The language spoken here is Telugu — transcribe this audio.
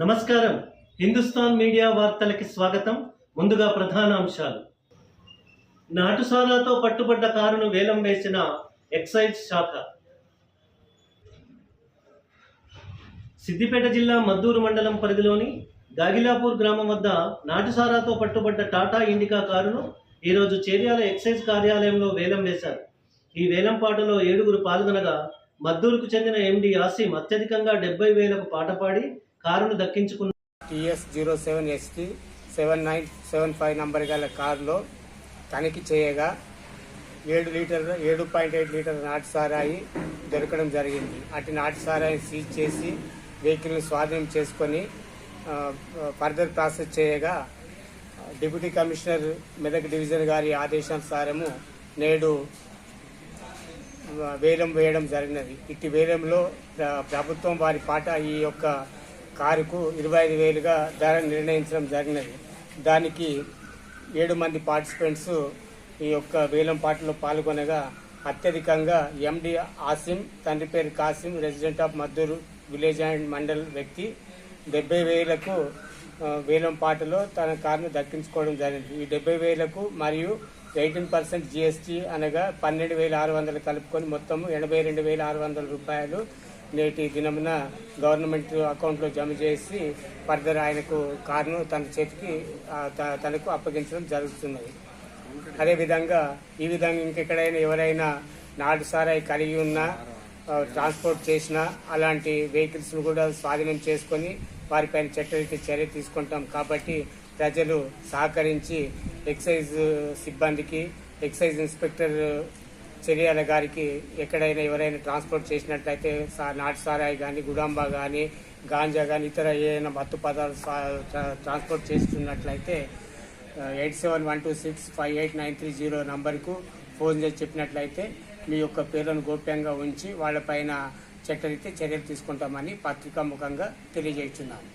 నమస్కారం. హిందుస్థాన్ మీడియా వార్తలకి స్వాగతం. ముందుగా ప్రధాన అంశాలు. నాటుసారాతో పట్టుబడ్డ కారును వేలం వేసిన ఎక్సైజ్ శాఖ. సిద్దిపేట జిల్లా మద్దూరు మండలం పరిధిలోని గాగిలాపూర్ గ్రామం వద్ద నాటుసారాతో పట్టుబడ్డ టాటా ఇండికా కారును ఈరోజు చేర్యాల ఎక్సైజ్ కార్యాలయంలో వేలం వేశారు. ఈ వేలంపాటలో ఏడుగురు పాల్గొనగా మద్దూరుకు చెందిన ఎండి ఆసిం అత్యధికంగా డెబ్బై వేలకు పాట పాడి కారును దక్కించుకున్న TS zero seven ST seven nine seven five number గల కారులో తనిఖీ చేయగా ఏడు లీటర్ ఏడు పాయింట్ ఎయిట్ లీటర్ నాటు సారాయి దొరకడం జరిగింది. అటు నాటు సారాయి సీజ్ చేసి వెహికల్ని స్వాధీనం చేసుకొని ఫర్దర్ ప్రాసెస్ చేయగా డిప్యూటీ కమిషనర్ మెదక్ డివిజన్ గారి ఆదేశానుసారము నేడు వేలం వేయడం జరిగినది. ఇట్టి వేలంలో ప్రభుత్వం వారి పాట ఈ యొక్క కారుకు ఇరవై ఐదు వేలుగా ధర నిర్ణయించడం జరిగినది. దానికి ఏడు మంది పార్టిసిపెంట్స్ ఈ యొక్క వేలం పాటలో పాల్గొనగా అత్యధికంగా ఎండి ఆసిం తండ్రి పేరు Kasim resident of Madduru village and mandal వ్యక్తి డెబ్బై వేలకు వేలం పాటలో తన కారును దక్కించుకోవడం జరిగింది. ఈ డెబ్బై వేలకు మరియు ఎయిటీన్ పర్సెంట్ జిఎస్టీ అనగా పన్నెండు వేల ఆరు వందలు కలుపుకొని మొత్తం ఎనభై రెండు వేల ఆరు వందల రూపాయలు నేటి దినమున గవర్నమెంట్ అకౌంట్లో జమ చేసి ఫర్దర్ ఆయనకు కారును తన చేతికి త- తనకు అప్పగించడం జరుగుతున్నది. అదేవిధంగా ఈ విధంగా ఇంకెక్కడైనా ఎవరైనా నాడు సారాయి కలిగి ఉన్నా ట్రాన్స్పోర్ట్ చేసిన అలాంటి వెహికల్స్ను కూడా స్వాధీనం చేసుకొని వారిపైన చట్టరీత్యా చర్య తీసుకుంటాం. కాబట్టి ప్రజలు సహకరించి ఎక్సైజ్ సిబ్బందికి ఎక్సైజ్ ఇన్స్పెక్టర్ చర్యాల గారికి ఎక్కడైనా ఎవరైనా ట్రాన్స్పోర్ట్ చేసినట్లయితే సా- నాటు సారాయి కానీ గుడాంబా కానీ గాంజా కానీ ఇతర ఏదైనా మత్తు పదార్థాలు ట్రాన్స్పోర్ట్ చేస్తున్నట్లయితే eight seven one two six five eight nine three zero నంబర్కు ఫోన్ చేసి చెప్పినట్లయితే మీ యొక్క పేర్లను గోప్యంగా ఉంచి వాళ్ళపైన చట్టరీత్యా చర్యలు తీసుకుంటామని పత్రికా ముఖంగా తెలియజేస్తున్నాను